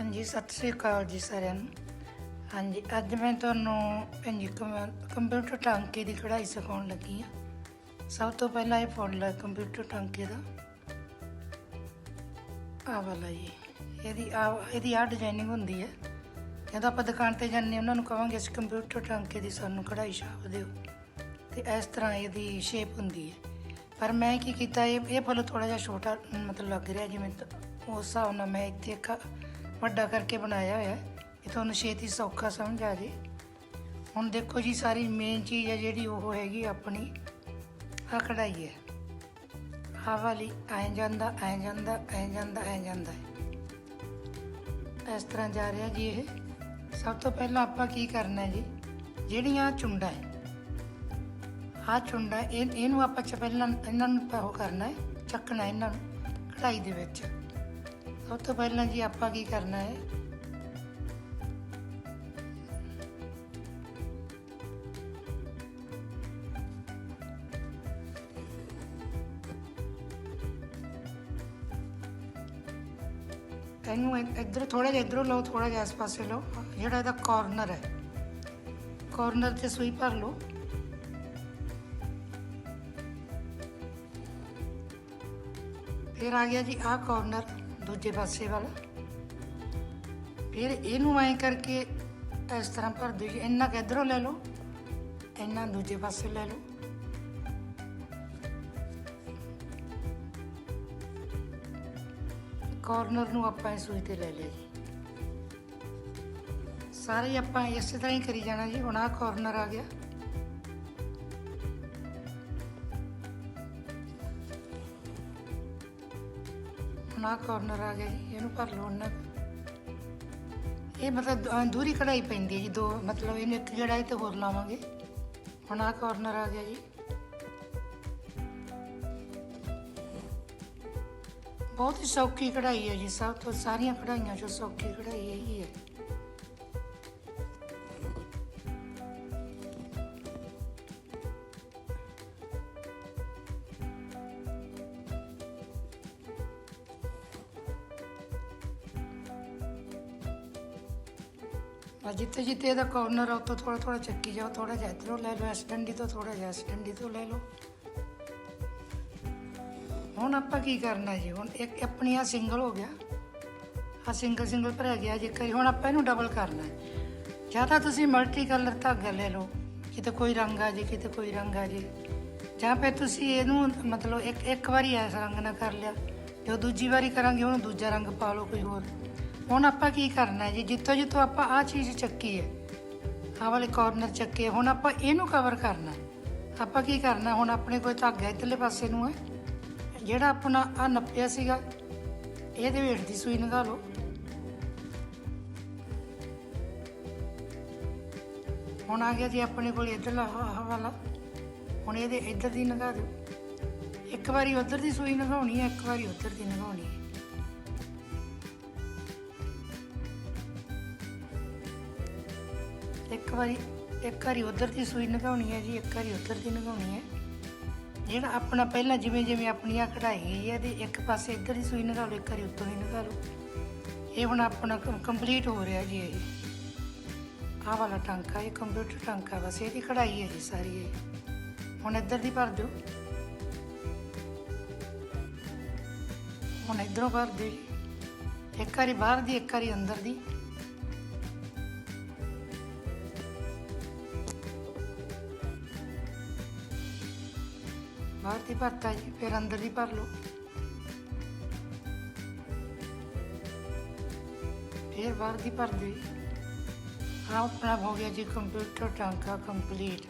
ਹਾਂਜੀ, ਸਤਿ ਸ੍ਰੀ ਅਕਾਲ ਜੀ ਸਾਰਿਆਂ ਨੂੰ। ਹਾਂਜੀ, ਅੱਜ ਮੈਂ ਤੁਹਾਨੂੰ ਹਾਂਜੀ ਕਮ- ਕੰਪਿਊਟਰ ਟਾਂਕੇ ਦੀ ਕਢਾਈ ਸਿਖਾਉਣ ਲੱਗੀ ਹਾਂ। ਸਭ ਤੋਂ ਪਹਿਲਾਂ ਇਹ ਫੁੱਲ ਹੈ ਕੰਪਿਊਟਰ ਟਾਂਕੇ ਦਾ। ਆਹ ਵਾਲਾ ਜੀ। ਇਹਦੀ ਆ ਇਹਦੀ ਆ ਡਿਜ਼ਾਈਨਿੰਗ ਹੁੰਦੀ ਹੈ। ਜਦੋਂ ਆਪਾਂ ਦੁਕਾਨ ਤੇ ਜਾਂਦੇ ਹਾਂ, ਉਹਨਾਂ ਨੂੰ ਕਹਾਂਗੇ ਇਸ ਕੰਪਿਊਟਰ ਟਾਂਕੇ ਦੀ ਸਾਨੂੰ ਕਢਾਈ ਛਾਪ ਦਿਓ। ਤੇ ਇਸ ਤਰ੍ਹਾਂ ਇਹਦੀ ਸ਼ੇਪ ਹੁੰਦੀ ਹੈ। ਪਰ ਮੈਂ ਕੀ ਕੀਤਾ, ਇਹ ਇਹ ਫੁੱਲ ਥੋੜਾ ਜਿਹਾ ਛੋਟਾ, ਮਤਲਬ ਲੱਗ ਰਿਹਾ ਜਿਵੇਂ ਉਸ ਹਿਸਾਬ ਨਾਲ ਮੈਂ ਇੱਥੇ ਇੱਕ ਵੱਡਾ ਕਰਕੇ ਬਣਾਇਆ ਹੋਇਆ ਹੈ। ਇਹ ਤੁਹਾਨੂੰ ਛੇਤੀ ਸੌਖਾ ਸਮਝ ਆ ਜੇ। ਹੁਣ ਦੇਖੋ ਜੀ, ਸਾਰੀ ਮੇਨ ਚੀਜ਼ ਹੈ ਜਿਹੜੀ ਉਹ ਹੈਗੀ ਆਪਣੀ ਆ ਕਢਾਈ ਹੈ। ਆਹ ਵਾਲੀ, ਐਂ ਜਾਂਦਾ ਐਂ ਜਾਂਦਾ ਐਂ ਜਾਂਦਾ ਐਂ ਜਾਂਦਾ ਇਸ ਤਰ੍ਹਾਂ ਜਾ ਰਿਹਾ ਜੀ ਇਹ। ਸਭ ਤੋਂ ਪਹਿਲਾਂ ਆਪਾਂ ਕੀ ਕਰਨਾ ਹੈ ਜੀ? ਜਿਹੜੀਆਂ ਚੁੰਡਾ ਹੈ ਆ ਚੁੰਡਾ, ਇਹ ਇਹਨੂੰ ਆਪਾਂ ਚ ਪਹਿਲਾਂ ਇਹਨਾਂ ਨੂੰ ਉਹ ਕਰਨਾ ਹੈ, ਚੱਕਣਾ ਇਹਨਾਂ ਨੂੰ ਕਢਾਈ ਦੇ ਵਿੱਚ। ਸਭ ਤੋਂ ਪਹਿਲਾਂ ਜੀ ਆਪਾਂ ਕੀ ਕਰਨਾ ਹੈ? ਇਹਨੂੰ ਇ- ਇੱਧਰ ਥੋੜਾ ਜਿਹਾ ਇੱਧਰੋਂ ਲਓ ਥੋੜਾ ਜਿਹਾ ਇਸ ਪਾਸੇ ਲਓ। ਜਿਹੜਾ ਇਹਦਾ ਕਾਰਨਰ ਹੈ। ਕਾਰਨਰ ਤੇ ਸੂਈ ਭਰ ਲਓ। ਫਿਰ ਆ ਗਿਆ ਜੀ ਆਹ ਕਾਰਨਰ ਦੂਜੇ ਪਾਸੇ ਵੱਲ। ਫਿਰ ਇਹਨੂੰ ਐਂ ਕਰਕੇ ਇਸ ਤਰ੍ਹਾਂ ਭਰ ਦਿਓ ਜੀ ਇੰਨਾ ਕੁ ਇੱਧਰੋਂ ਲੈ ਲਓ, ਇੰਨਾ ਦੂਜੇ ਪਾਸੇ ਲੈ ਲਓ। ਕਾਰਨਰ ਨੂੰ ਆਪਾਂ ਇਸ ਸੂਈ ਤੇ ਲੈ ਲਿਆ ਜੀ। ਸਾਰੇ ਆਪਾਂ ਇਸੇ ਤਰ੍ਹਾਂ ਹੀ ਕਰੀ ਜਾਣਾ ਜੀ। ਹੁਣ ਆਹ ਕਾਰਨਰ ਆ ਗਿਆ। ਹੁਣ ਆਹ ਕਾਰਨਰ ਆ ਗਿਆ ਜੀ ਇਹਨੂੰ ਭਰ ਲਓ ਉਹਨਾਂ ਇਹ ਮਤਲਬ ਅ, ਦੂਰੀ ਕਢਾਈ ਪੈਂਦੀ ਹੈ ਜੀ ਦੋ ਮਤਲਬ ਇਹਨੂੰ ਇੱਕ ਜਿਹੜਾ ਤੇ ਹੋਰ ਲਾਵਾਂਗੇ। ਹੁਣ ਆਹ ਕਾਰਨਰ ਆ ਗਿਆ ਜੀ। ਬਹੁਤ ਹੀ ਸੌਖੀ ਕਢਾਈ ਹੈ ਜੀ ਸਭ ਤੋਂ ਸਾਰੀਆਂ ਕਢਾਈਆਂ ਚੋਂ ਸੌਖੀ ਕਢਾਈ ਇਹੀ ਹੈ। ਆ ਜਿੱਥੇ ਜਿੱਥੇ ਇਹਦਾ ਕਾਰਨਰ ਆ, ਉੱਥੋਂ ਥੋੜਾ ਥੋੜਾ ਚੱਕੀ ਜਾਓ ਥੋੜਾ ਜਿਹਾ ਇੱਧਰੋਂ ਲੈ ਲਓ ਇਸ ਡੰਡੀ ਤੋਂ ਥੋੜਾ ਜਿਹਾ ਇਸ ਡੰਡੀ ਤੋਂ ਲੈ ਲਓ। ਹੁਣ ਆਪਾਂ ਕੀ ਕਰਨਾ ਜੀ? ਹੁਣ ਇੱਕ ਆਪਣੀ ਆ ਸਿੰਗਲ ਹੋ ਗਿਆ। ਆ ਸਿੰਗਲ ਸਿੰਗਲ ਭਰਿਆ ਗਿਆ, ਜੇ ਕਰੀ ਹੁਣ ਆਪਾਂ ਇਹਨੂੰ ਡਬਲ ਕਰਨਾ। ਹੈ ਜਾਂ ਤਾਂ ਤੁਸੀਂ ਮਲਟੀ ਕਲਰ ਧਾਗਾ ਲੈ ਲਓ, ਕਿਤੇ ਕੋਈ ਰੰਗ ਆ ਜੇ, ਕਿਤੇ ਕੋਈ ਰੰਗ ਆ ਜੇ। ਜਾਂ ਫਿਰ ਤੁਸੀਂ ਇਹਨੂੰ ਮਤਲਬ ਇੱਕ ਇੱਕ ਵਾਰੀ ਇਸ ਰੰਗ ਨਾਲ ਕਰ ਲਿਆ ਜੋ ਦੂਜੀ ਵਾਰੀ ਕਰਾਂਗੇ ਉਹਨੂੰ ਦੂਜਾ ਰੰਗ ਪਾ ਲਓ ਕੋਈ ਹੋਰ। ਹੁਣ ਆਪਾਂ ਕੀ ਕਰਨਾ ਹੈ ਜੀ? ਜਿੱਥੋਂ ਜਿੱਥੋਂ ਆਪਾਂ ਆ ਚੀਜ਼ ਚੱਕੀ ਹੈ, ਆਹ ਵਾਲੇ ਕਾਰਨਰ ਚੱਕੇ, ਹੁਣ ਆਪਾਂ ਇਹਨੂੰ ਕਵਰ ਕਰਨਾ। ਆਪਾਂ ਕੀ ਕਰਨਾ? ਹੁਣ ਆਪਣੇ ਕੋਲ ਧਾਗਾ ਇੱਧਰਲੇ ਪਾਸੇ ਨੂੰ ਹੈ। ਜਿਹੜਾ ਆਪਣਾ ਆ ਨੱਪਿਆ ਸੀਗਾ, ਇਹਦੇ ਹੇਠ ਦੀ ਸੂਈ ਲਗਾ ਲਓ। ਹੁਣ ਆ ਗਿਆ ਜੀ ਆਪਣੇ ਕੋਲ ਇੱਧਰਲਾ ਆਹ ਹੁਣ ਇਹਦੇ ਇੱਧਰ ਦੀ ਲਗਾ ਦਿਓ। ਇੱਕ ਵਾਰੀ ਉੱਧਰ ਦੀ ਸੂਈ ਲਗਾਉਣੀ ਹੈ, ਇੱਕ ਵਾਰੀ ਉੱਧਰ ਦੀ ਲਗਾਉਣੀ ਹੈ। ਇੱਕ ਵਾਰੀ ਇੱਕ ਵਾਰੀ ਉਧਰ ਦੀ ਸੂਈ ਲਗਾਉਣੀ ਹੈ ਜੀ, ਇੱਕ ਵਾਰੀ ਉਧਰ ਦੀ ਲਗਾਉਣੀ ਹੈ। ਜਿਹੜਾ ਆਪਣਾ ਪਹਿਲਾਂ ਜਿਵੇਂ ਜਿਵੇਂ ਆਪਣੀ ਕਢਾਈ ਗਈ ਹੈ ਤੇ ਇੱਕ ਪਾਸੇ ਇੱਧਰ ਦੀ ਸੂਈ ਲਗਾ ਲਓ, ਇੱਕ ਵਾਰੀ ਉੱਤੋਂ ਹੀ ਲਗਾ ਲਓ। ਇਹ ਹੁਣ ਆਪਣਾ ਕੰਪਲੀਟ ਹੋ ਰਿਹਾ ਜੀ ਇਹ। ਆਹ ਵਾਲਾ ਟਾਂਕਾ, ਇਹ ਕੰਪਿਊਟਰ ਟਾਂਕਾ ਬਸ, ਇਹਦੀ ਕਢਾਈ ਹੈ ਜੀ ਸਾਰੀ ਇਹ। ਹੁਣ ਇੱਧਰ ਦੀ ਭਰ ਦਿਓ। ਹੁਣ ਇੱਧਰੋਂ ਭਰ ਦਿਓ ਜੀ। ਇੱਕ ਵਾਰੀ ਬਾਹਰ ਦੀ, ਇੱਕ ਵਾਰੀ ਅੰਦਰ ਦੀ। ਬਾਹਰ ਦੀ ਭਰਤਾ ਜੀ ਫਿਰ ਅੰਦਰ ਦੀ ਭਰ ਲਓ। ਫਿਰ ਬਾਹਰ ਦੀ ਭਰ ਦਿਓ ਜੀ ਆਹ ਆਪਣਾ ਹੋ ਗਿਆ ਜੀ ਕੰਪਿਊਟਰ ਟਾਂਕਾ ਕੰਪਲੀਟ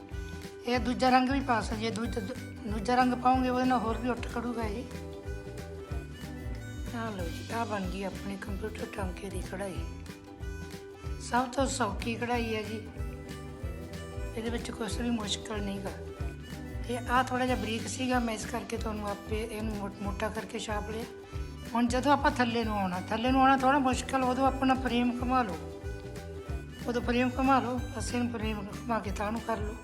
ਇਹ ਦੂਜਾ ਰੰਗ ਵੀ ਪਾ ਸਕਦੇ ਦੂਜਾ ਦੂਜਾ ਰੰਗ ਪਾਉਂਗੇ ਉਹਦੇ ਨਾਲ ਹੋਰ ਵੀ ਉੱਠ ਖੜੂਗਾ ਜੀ ਆ ਲਓ ਜੀ, ਆਹ ਬਣ ਗਈ ਆਪਣੀ ਕੰਪਿਊਟਰ ਟਾਂਕੇ ਦੀ ਕਢਾਈ। ਸਭ ਤੋਂ ਸੌਖੀ ਕਢਾਈ ਹੈ ਜੀ। ਇਹਦੇ ਵਿੱਚ ਕੁਝ ਵੀ ਮੁਸ਼ਕਲ ਨਹੀਂਗਾ। ਇਹ ਆ ਥੋੜਾ ਜਿਹਾ ਬਰੀਕ ਸੀਗਾ, ਮੈਂ ਇਸ ਕਰਕੇ ਤੁਹਾਨੂੰ ਆਪੇ ਇਹਨੂੰ ਮੋ- ਮੋਟਾ ਕਰਕੇ ਛਾਪ ਲਿਆ। ਹੁਣ ਜਦੋਂ ਆਪਾਂ ਥੱਲੇ ਨੂੰ ਆਉਣਾ, ਥੱਲੇ ਨੂੰ ਆਉਣਾ ਥੋੜਾ ਮੁਸ਼ਕਲ, ਉਦੋਂ ਆਪਣਾ ਫਰੇਮ ਘੁਮਾ ਲਓ। ਉਦੋਂ ਫਰੇਮ ਘੁਮਾ ਲਓ, ਅਸੀਂ ਇਹਨੂੰ ਫਰੇਮ ਘੁਮਾ ਕੇ ਤਾਂ ਨੂੰ ਕਰ ਲਓ।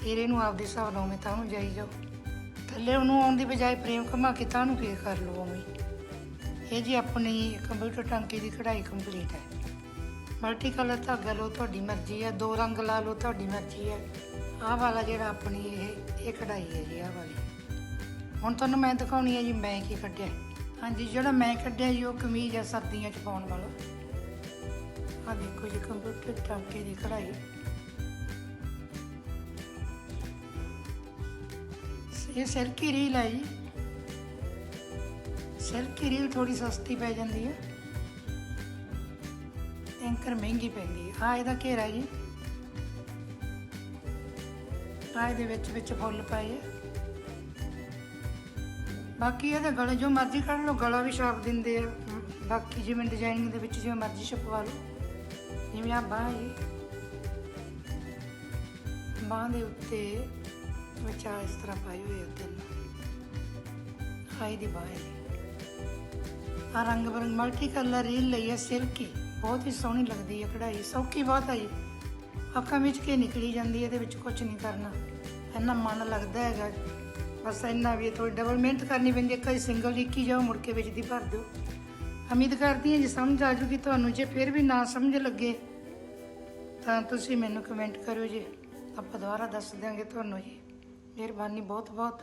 ਫਿਰ ਇਹਨੂੰ ਆਪਦੇ ਹਿਸਾਬ ਨਾਲ ਉਵੇਂ ਤਾਂ ਨੂੰ ਜਾਈ ਜਾਓ। ਥੱਲੇ ਨੂੰ ਆਉਣ ਦੀ ਬਜਾਏ ਫਰੇਮ ਘੁਮਾ ਕੇ ਤਾਂ ਨੂੰ ਕੀ ਕਰ ਲਓ ਉਵੇਂ? ਇਹ ਜੀ ਆਪਣੀ ਕੰਪਿਊਟਰ ਟਾਂਕੇ ਦੀ ਕਢਾਈ ਕੰਪਲੀਟ ਹੈ। ਮਲਟੀ ਕਲਰ ਧਾਗਾ ਲਓ, ਤੁਹਾਡੀ ਮਰਜ਼ੀ ਹੈ। ਦੋ ਰੰਗ ਲਾ ਲਓ, ਤੁਹਾਡੀ ਮਰਜ਼ੀ ਹੈ। ਆਹ ਵਾਲਾ ਜਿਹੜਾ ਆਪਣੀ ਇਹ ਇਹ ਕਢਾਈ ਹੈ ਜੀ, ਆਹ ਵਾਲੀ। ਹੁਣ ਤੁਹਾਨੂੰ ਮੈਂ ਦਿਖਾਉਣੀ ਹੈ ਜੀ, ਮੈਂ ਕੀ ਕੱਢਿਆ। ਹਾਂਜੀ, ਜਿਹੜਾ ਮੈਂ ਕੱਢਿਆ ਜੀ, ਉਹ ਕਮੀਜ਼ ਹੈ ਸਰਦੀਆਂ 'ਚ ਪਾਉਣ ਵਾਲਾ। ਆਹ ਦੇਖੋ ਜੀ, ਕੰਪਿਊਟਰ ਟਾਂਕੇ ਦੀ ਕਢਾਈ। ਇਹ ਸਿਲਕੀ ਰੀਲ ਹੈ ਜੀ। ਸਿਲਕੀ ਰੀਲ ਥੋੜੀ ਸਸਤੀ ਪੈ ਜਾਂਦੀ ਹੈ। ਐਂਕਰ ਮਹਿੰਗੀ ਪੈਂਦੀ ਹੈ। ਆ ਇਹਦਾ ਘੇਰਾ ਜੀ। ਆ ਇਹਦੇ ਵਿੱਚ ਵਿੱਚ ਫੁੱਲ ਪਾਏ ਆ। ਬਾਕੀ ਇਹਦੇ ਗਲੇ ਜੋ ਮਰਜ਼ੀ ਕੱਢ ਲਓ, ਗਲਾ ਵੀ ਛਾਪ ਦਿੰਦੇ ਆ। ਬਾਕੀ ਜਿਵੇਂ ਡਿਜ਼ਾਈਨਿੰਗ ਦੇ ਵਿੱਚ ਜਿਵੇਂ ਮਰਜ਼ੀ ਛਪਵਾ ਲਓ। ਜਿਵੇਂ ਆ ਬਾਂਹ ਜੀ ਬਾਂਹ ਦੇ ਉੱਤੇ ਵਿੱਚ ਇਸ ਤਰ੍ਹਾਂ ਪਾਈ ਹੋਈ ਹੈ ਤਿੰਨ। ਹਾਈ ਦੀ ਬਾਂਹ ਹੈ। ਆ ਰੰਗ ਬਰੰਗ ਮਲਟੀ ਕਲਰ ਰੀਲ ਲਈ ਹੈ ਸਿਲਕੀ ਬਹੁਤ ਹੀ ਸੋਹਣੀ ਲੱਗਦੀ ਹੈ ਕਢਾਈ। ਸੌਖੀ ਬਹੁਤ ਆਈ ਅੱਖਾਂ ਵਿੱਚ ਕੇ ਨਿਕਲੀ ਜਾਂਦੀ ਹੈ, ਇਹਦੇ ਵਿੱਚ ਕੁਝ ਨਹੀਂ ਕਰਨਾ। ਇੰਨਾ ਮਨ ਲੱਗਦਾ ਹੈਗਾ। ਬਸ ਇੰਨਾ ਵੀ ਥੋੜੀ ਡਬਲ ਮਿਹਨਤ ਕਰਨੀ ਪੈਂਦੀ ਹੈ। ਕਈ ਸਿੰਗਲ ਇੱਕ ਹੀ ਜਾਓ, ਮੁੜ ਕੇ ਵਿੱਚ ਦੀ ਭਰ ਦਿਓ। ਉਮੀਦ ਕਰਦੀ ਹਾਂ ਜੀ ਸਮਝ ਆ ਜੂਗੀ ਤੁਹਾਨੂੰ, ਜੇ ਫਿਰ ਵੀ ਨਾ ਸਮਝ ਲੱਗੇ, ਤਾਂ ਤੁਸੀਂ ਮੈਨੂੰ ਕਮੈਂਟ ਕਰਿਓ ਜੀ। ਆਪਾਂ ਦੁਬਾਰਾ ਦੱਸ ਦਿਆਂਗੇ ਤੁਹਾਨੂੰ ਜੀ। ਮਿਹਰਬਾਨੀ ਬਹੁਤ ਬਹੁਤ